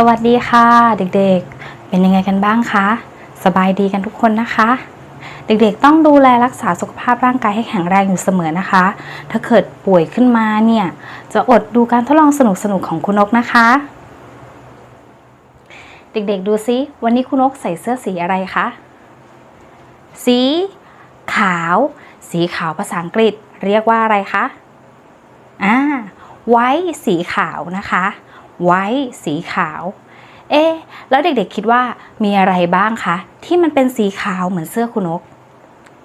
สวัสดีค่ะ เด็กๆ เป็นยังไงกันบ้างคะ สบายดีกันทุกคนนะคะ เด็กๆต้องดูแลรักษาสุขภาพร่างกายให้แข็งแรงอยู่เสมอนะคะ ถ้าเกิดป่วยขึ้นมาเนี่ย จะอดดูการทดลองสนุกๆของคุณนกนะคะ เด็กๆดูซิ วันนี้คุณนกใส่เสื้อสีอะไรคะ สีขาว สีขาวภาษาอังกฤษ เรียกว่าอะไรคะ อ่า ไว้สีขาวนะคะ ไว้สีขาว เอ๊แล้วเด็กๆคิดว่ามีอะไรบ้างคะ ที่มันเป็นสีขาวเหมือนเสื้อคุณนก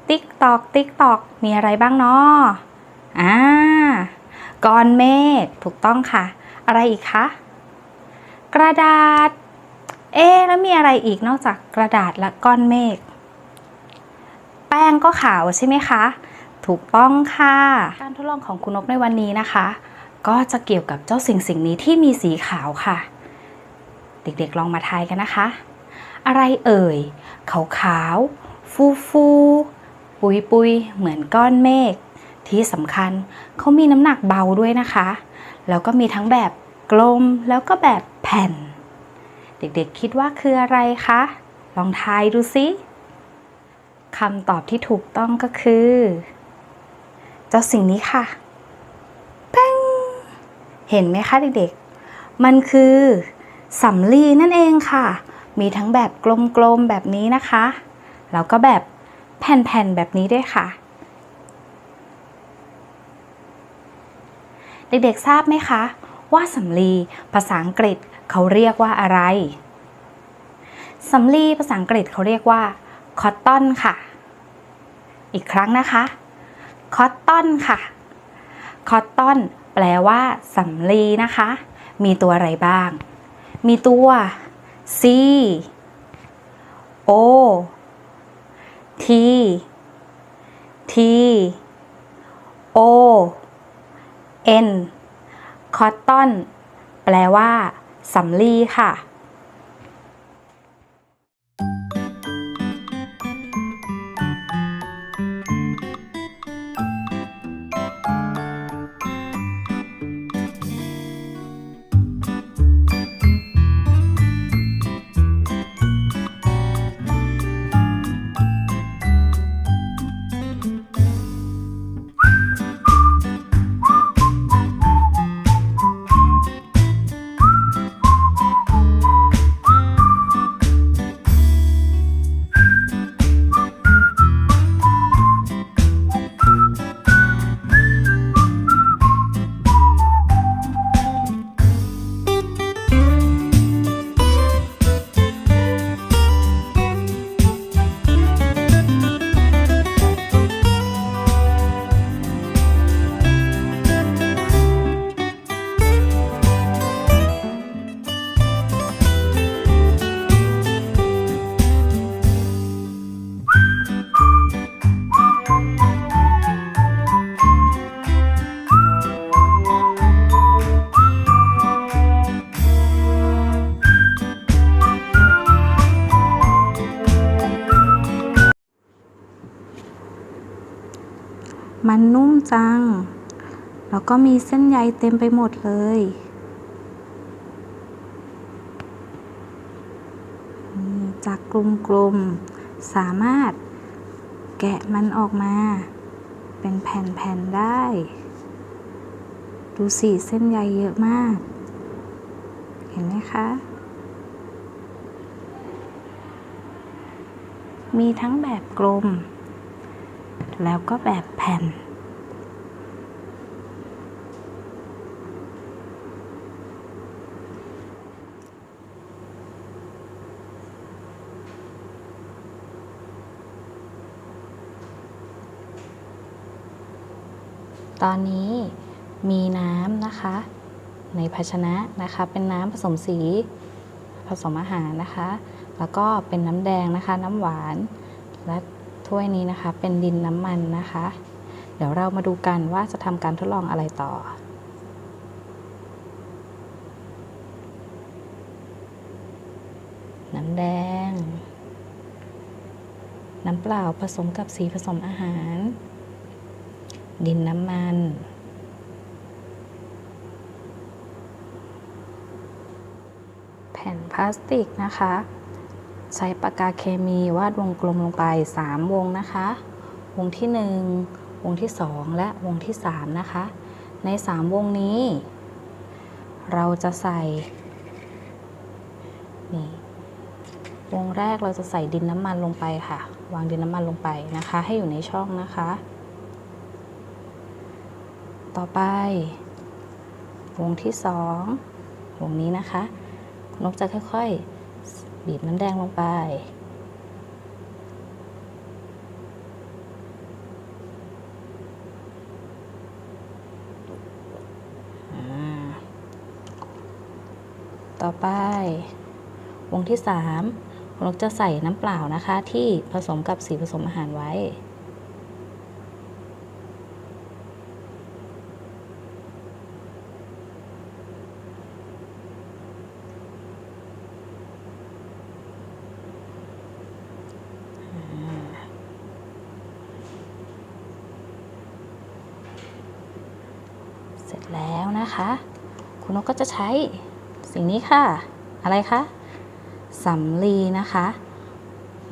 ติ๊กตอก ติ๊กตอก มีอะไรบ้างเนาะอ่าก้อนเมฆถูกต้องค่ะ อะไรอีกคะ กระดาษ เอ๊แล้วมีอะไรอีกนอกจากกระดาษและก้อนเมฆแป้งก็ขาวใช่ไหมคะ ถูกต้องค่ะ การทดลองของคุณนกในวันนี้นะคะ ก็จะเกี่ยวกับเจ้าสิ่งสิ่งนี้ที่มีสีขาวค่ะ เด็กๆลองมาทายกันนะคะ อะไรเอ่ย ขาวขาวฟูฟูๆปุยปุยๆเหมือนก้อนเมฆ ที่สำคัญเขามีน้ำหนักเบาด้วยนะคะ แล้วก็มีทั้งแบบกลมแล้วก็แบบแผ่น เด็กๆคิดว่าคืออะไรคะ ลองทายดูสิคำตอบที่ถูกต้องก็คือ เจ้าสิ่งนี้ค่ะ เห็นไหมคะเด็กๆ มันคือสำลีนั่นเองค่ะ มีทั้งแบบกลมๆแบบนี้นะคะ แล้วก็แบบแผ่นๆแบบนี้ด้วยค่ะ เด็กๆทราบไหมคะ ว่าสำลีภาษาอังกฤษเขาเรียกว่าอะไรสำลีภาษาอังกฤษเขาเรียกว่า cotton ค่ะ อีกครั้งนะคะ cotton ค่ะ cotton แปลว่าสำลีนะคะ มีตัวอะไรบ้าง มีตัว C O T T O N cotton แปลว่าสำลีค่ะ ก็มีเส้นใยเต็มไปหมดเลย จากกลมๆ สามารถแกะมันออกมา เป็นแผ่นๆ ได้ ดูสิเส้นใยเยอะมาก เห็นไหมคะ มีทั้งแบบกลม แล้วก็แบบแผ่น ตอนนี้มีน้ำนะคะ ในภาชนะนะคะ เป็นน้ำผสมสีผสมอาหารนะคะ แล้วก็เป็นน้ำแดงนะคะ น้ำหวาน และถ้วยนี้นะคะ เป็นดินน้ำมันนะคะ เดี๋ยวเรามาดูกันว่าจะทำการทดลองอะไรต่อน้ำแดง น้ำเปล่าผสมกับสีผสมอาหาร ดินน้ำมัน แผ่นพลาสติกนะคะ ใช้ปากกาเคมีวาดวงกลมลงไป 3 วงนะคะ วงที่ 1 วงที่ 2 และวงที่ 3 นะคะ ใน 3 วงนี้ เราจะใส่นี่วงแรกเราจะใส่ดินน้ำมันลงไปค่ะ วางดินน้ำมันลงไปนะคะ ให้อยู่ในช่องนะคะ ต่อไป วงที่2วงนี้นะคะนกจะค่อยๆ บีบน้ำแดงลงไป ต่อไป วงที่3นกจะใส่น้ำเปล่านะคะ ที่ผสมกับสีผสมอาหารไว้ แล้วนะคะ คุณนกก็จะใช้สิ่งนี้ค่ะ อะไรคะสำลีนะคะ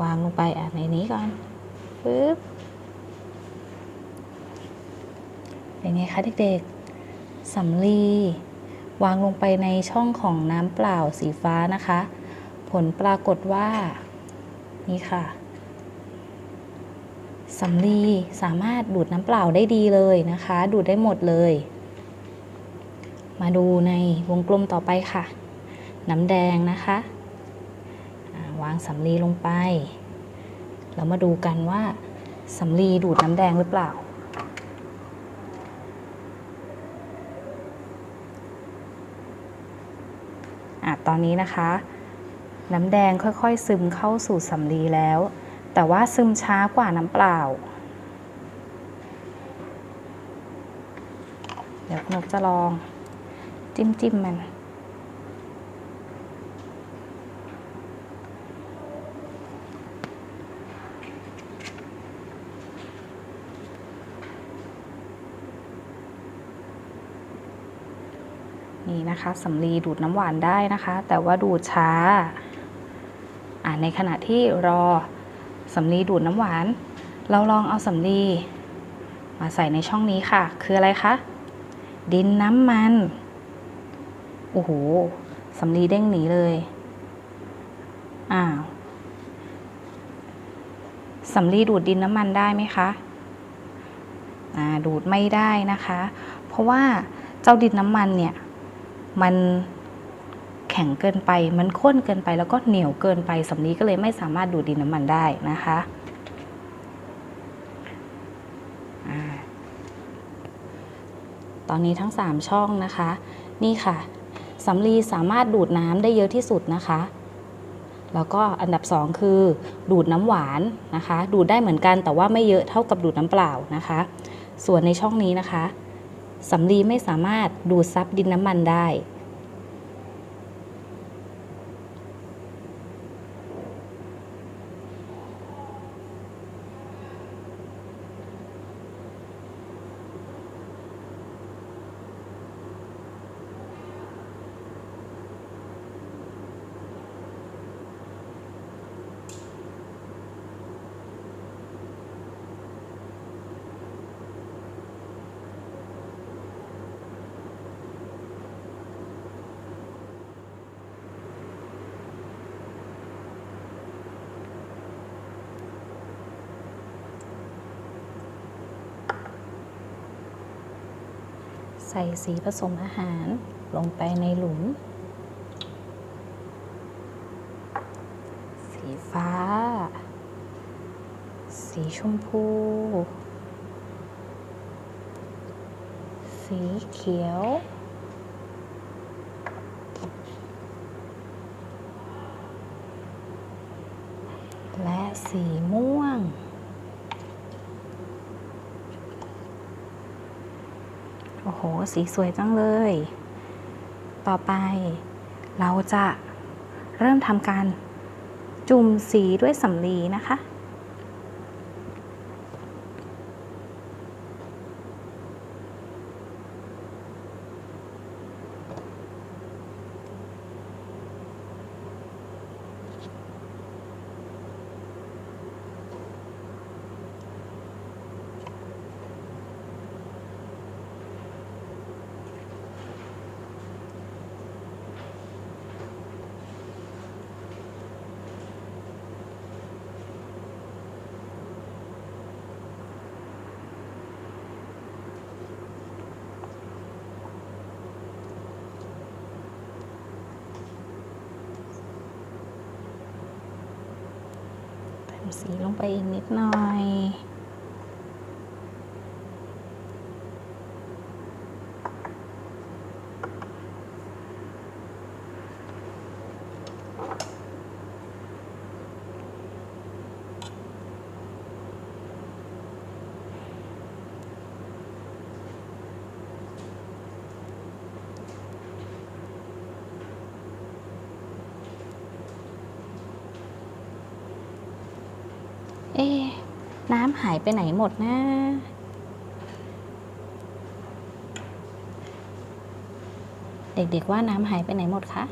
วางลงไปอะในนี้ก่อนปึ๊บเป็นไงคะเด็กๆสำลีวางลงไปในช่องของน้ำเปล่าสีฟ้านะคะ ผลปรากฏว่า นี่ค่ะสำลีสามารถดูดน้ำเปล่าได้ดีเลยนะคะ ดูดได้หมดเลย มาดูในวงกลมต่อไปค่ะ น้ำแดงนะคะาวางสำลีลงไป แล้วมาดูกันว่าสำลีดูดน้ำแดงหรือเปล่าอตอนนี้นะคะ น้ำแดงค่อยๆ ซึมเข้าสู่สำลีแล้ว แต่ว่าซึมช้ากว่าน้ำเปล่า เดี๋ยวนกจะลอง จิ้มจิ้มมัน นี่นะคะสำลีดูดน้ำหวานได้นะคะ แต่ว่าดูดช้า อ่าในขณะที่รอสำลีดูดน้ำหวาน เราลองเอาสำลีมาใส่ในช่องนี้ค่ะ คืออะไรคะ ดินน้ำมัน โอ้โหสำลีเด้งหนีเลยอ้าวสำลีดูดดินน้ำมันได้ไหมคะอ่าดูดไม่ได้นะคะ เพราะว่าเจ้าดินน้ำมันเนี่ยมันแข็งเกินไป มันข้นเกินไป แล้วก็เหนียวเกินไปสำลีก็เลยไม่สามารถดูดดินน้ำมันได้นะคะอ่าตอนนี้ทั้ง 3 ช่องนะคะ นี่ค่ะ สำลีสามารถดูดน้ำได้เยอะที่สุดนะคะ แล้วก็อันดับ 2 คือ ดูดน้ำหวานนะคะ ดูดได้เหมือนกันแต่ว่าไม่เยอะเท่ากับดูดน้ำเปล่านะคะ ส่วนในช่องนี้นะคะสำลีไม่สามารถดูดซับดินน้ำมันได้ ใส่สีผสมอาหารลงไปในหลุม สีฟ้า สีชมพู สีเขียว และสีม่วง โอ้โหสีสวยจังเลย ต่อไปเราจะเริ่มทำการจุ่มสีด้วยสำลีนะคะ สีลงไปอีกนิดหน่อย น้ำหายไปไหนหมดนะเด็กๆว่าน้ำหายไปไหนหมดคะ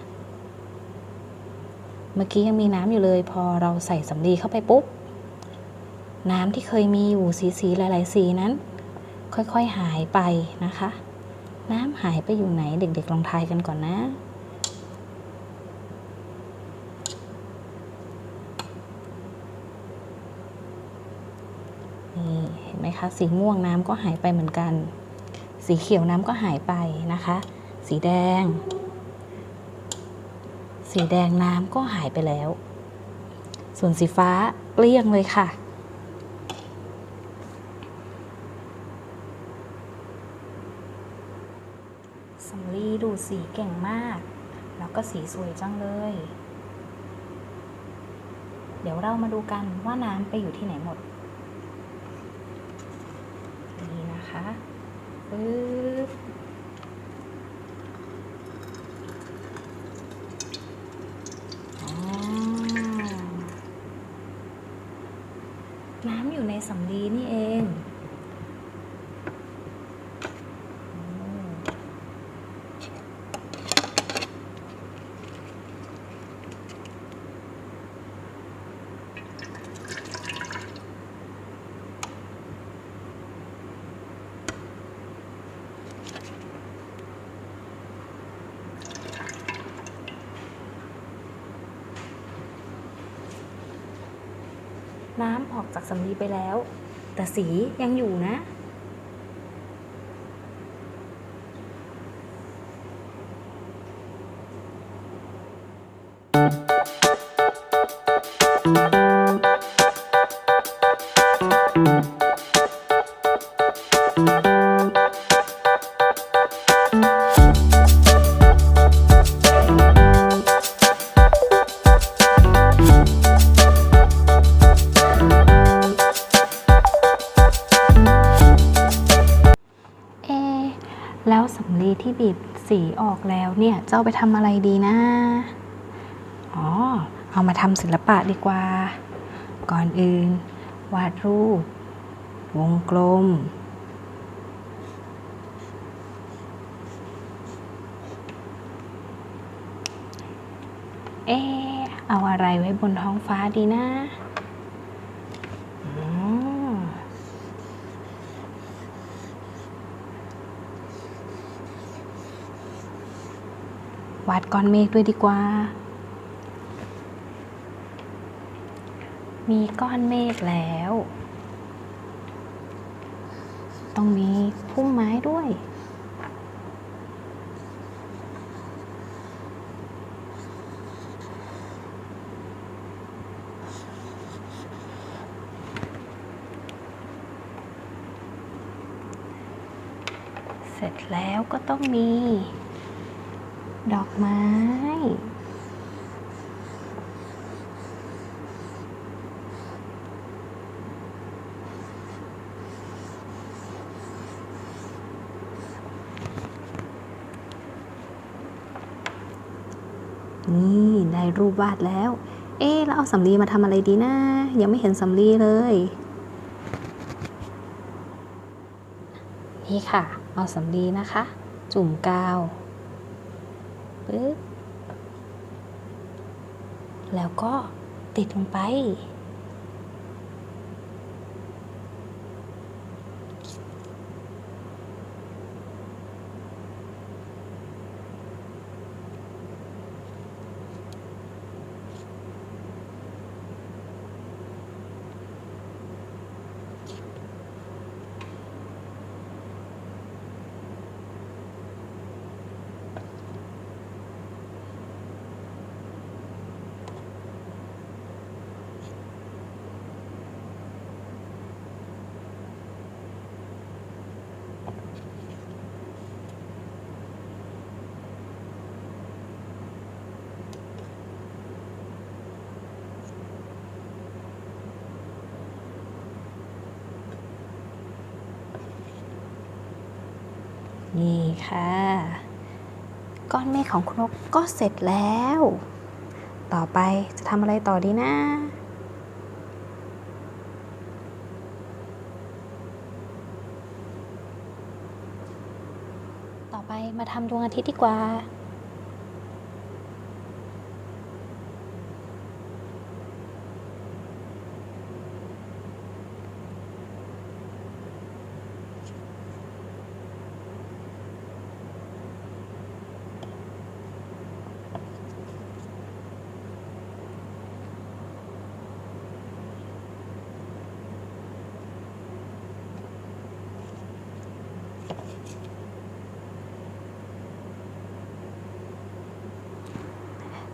เมื่อกี้ยังมีน้ำอยู่เลย พอเราใส่สำลีเข้าไปปุ๊บ น้ำที่เคยมีอยู่สีสีๆหลาย ๆ สีนั้น ค่อยๆหายไปนะคะ น้ำหายไปอยู่ไหนเด็ก ๆ ลองทายกันก่อนนะ นี่เห็ นไหมคะ สีม่วงน้ำก็หายไปเหมือนกัน สีเขียวน้ำก็หายไปนะคะ สีแดง สีแดงน้ำก็หายไปแล้ว ส่วนสีฟ้าเกลี้ยงเลยค่ะสำลีดูสีเก่งมาก แล้วก็สีสวยจังเลย เดี๋ยวเรามาดูกันว่าน้ำไปอยู่ที่ไหนหมด นะคะปึ๊บน้ำอยู่ในสำลีนี่เอง ออกจากสำลีไปแล้ว แต่สียังอยู่นะ บีบสีออกแล้วเนี่ยเจ้าไปทำอะไรดีนะ อ๋อ เอามาทำศิลปะดีกว่า ก่อนอื่น วาดรูป วงกลม เอะเอาอะไรไว้บนท้องฟ้าดีนะ วาดก้อนเมฆด้วยดีกว่า มีก้อนเมฆแล้ว ต้องมีพุ่มไม้ด้วยเสร็จแล้วก็ต้องมี ดอกไม้นี่ได้รูปวาดแล้ว เอ๊ะแล้วเอาสำลีมาทำอะไรดีนะ ยังไม่เห็นสำลีเลย นี่ค่ะ เอาสำลีนะคะ จุ่มกาว ปึ๊บแล้วก็ติดลงไป น นี่ ค่ะ ก้อนเมฆของคุณนกก็เสร็จแล้ว ต่อไปจะทำอะไรต่อดีนะต่อไปมาทำดวงอาทิตย์ดีกว่า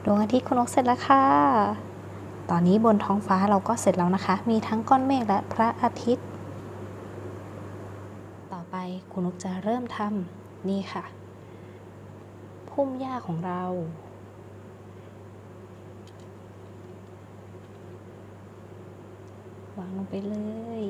ดวงอาทิตย์คุณนกเสร็จแล้วค่ะ ตอนนี้บนท้องฟ้าเราก็เสร็จแล้วนะคะ มีทั้งก้อนเมฆและพระอาทิตย์ ต่อไปคุณนกจะเริ่มทำนี่ค่ะ พุ่มหญ้าของเราวางลงไปเลย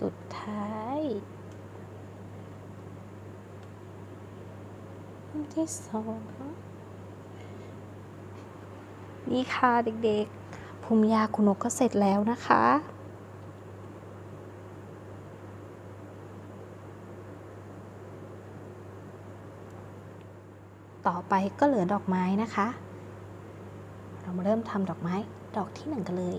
สุดท้ายที่สองนี่ค่ะเด็กๆ ภูมิยาคุณนกก็เสร็จแล้วนะคะ ต่อไปก็เหลือดอกไม้นะคะ เรามาเริ่มทำดอกไม้ดอกที่หนึ่งกันเลย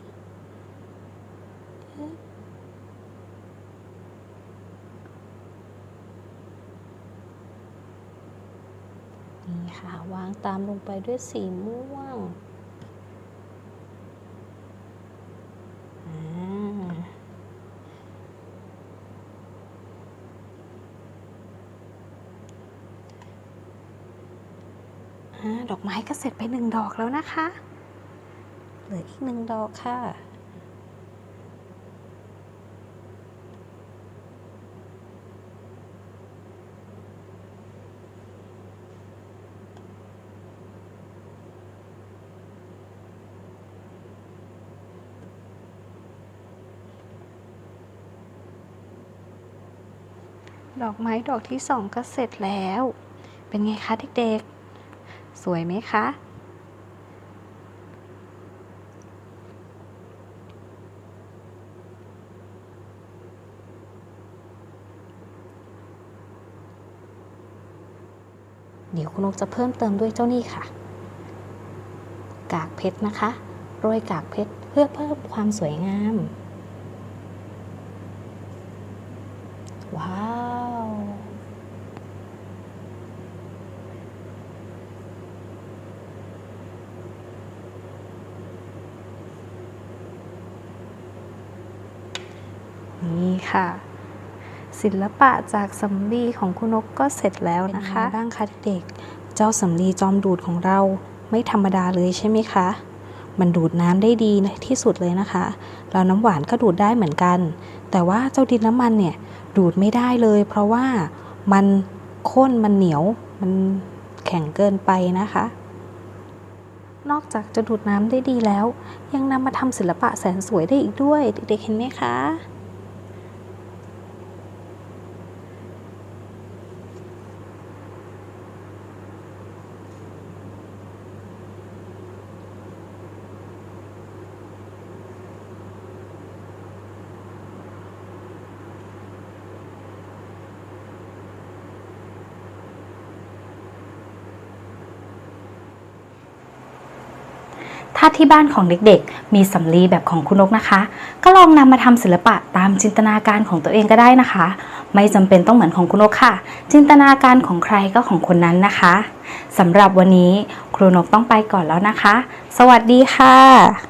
ค่ะ วางตามลงไปด้วยสีม่วงดอกไม้ก็เสร็จไปหนึ่งดอกแล้วนะคะ เหลืออีกหนึ่งดอกค่ะ ดอกไม้ดอกที่สองก็เสร็จแล้ว เป็นไงคะเด็กๆ สวยไหมคะ เดี๋ยวคุณนกจะเพิ่มเติมด้วยเจ้านี่ค่ะ กากเพชรนะคะ โรยกากเพชรเพื่อเพิ่มความสวยงาม ว้าว ค่ะ ศิลปะจากสำลีของคุณนกก็เสร็จแล้วนะคะบ้างคะเด็กเจ้าสำลีจอมดูดของเราไม่ธรรมดาเลยใช่ไหมคะ มันดูดน้ำได้ดีที่สุดเลยนะคะแล้วน้ำหวานก็ดูดได้เหมือนกัน แต่ว่าเจ้าดินน้ำมันเนี่ยดูดไม่ได้เลย เพราะว่ามันข้นมันเหนียวมันแข็งเกินไปนะคะ นอกจากจะดูดน้ำได้ดีแล้ว ยังนำมาทำศิลปะแสนสวยได้อีกด้วย เด็กๆเห็นไหมคะาที่บ้านของเด็กๆ มีสำลีแบบของคุณนกนะคะ ก็ลองนำมาทำศิลปะตามจินตนาการของตัวเองก็ได้นะคะ ไม่จำเป็นต้องเหมือนของคุณนกค่ะ จินตนาการของใครก็ของคนนั้นนะคะสำหรับวันนี้ครูนกต้องไปก่อนแล้วนะคะ สวัสดีค่ะ